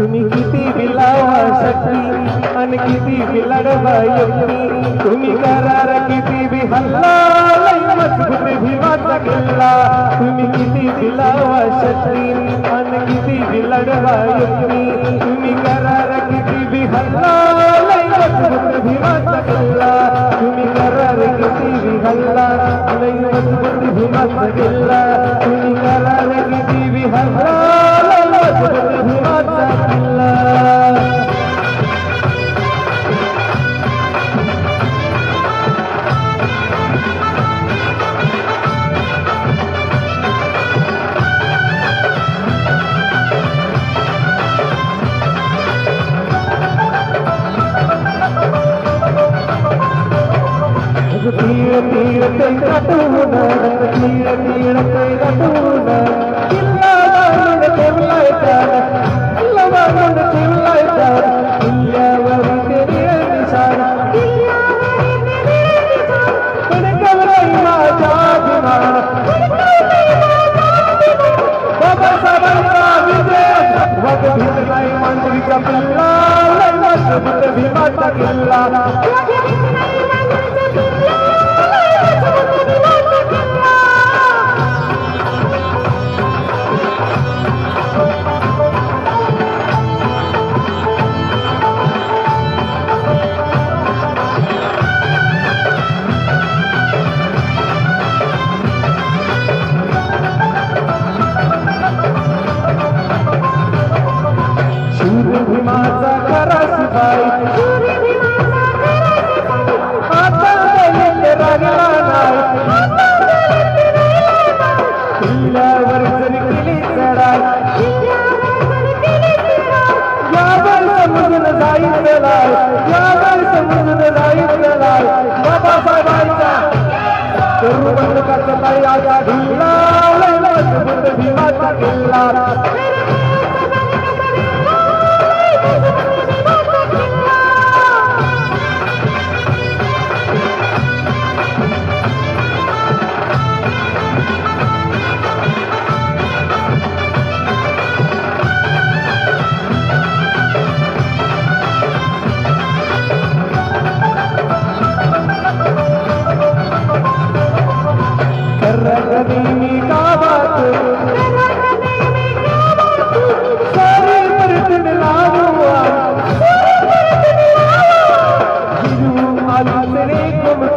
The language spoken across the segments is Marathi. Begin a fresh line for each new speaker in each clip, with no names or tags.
तुम्ही किती बिलावा शक्ती आणि किती बिलडवा योगी तुम्ही करार किती बी हल्ला? मजबूत भीमाचा किल्ला. तुम्ही किती बिलावा शक्ती आणि किती बिलडवा योगी बी हल्ला लई मजबूत भीमाचा किल्ला तुम्ही करार तीळ तीळ ते गाठून तीळ तीळ ते गाठून किल्ला बांधून ठेवलाय त्याला किल्ला बांधून ठेवलाय त्याला किल्ल्यावर ते निळ कणकवराई माझ्या अभिमान बाबासाहेबांचा विजय वग भिजलाय मांडवीचा किल्ला लय भीमाचा किल्ला समजून जाईल लाय यावर बाबासाहेबांचा करू बंद करता या ढिल्ला मजबूत भीमाचा किल्ला.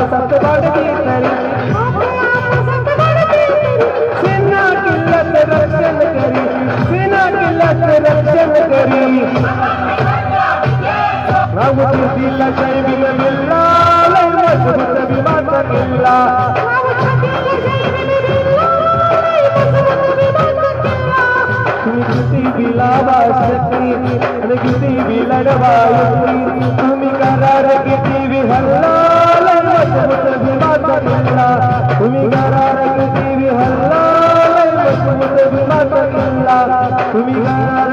सत वाढली तरी सेना किल्लत रक्षण करी सेना किल्लत रक्षण करी मजबूत विमाचा किल्ला तुम्ही किती बिलावा आणि किती बिलडवा तुम्ही करार किती विहल्ला तुम्ही घराला किती विहल्ला तुम्ही घराला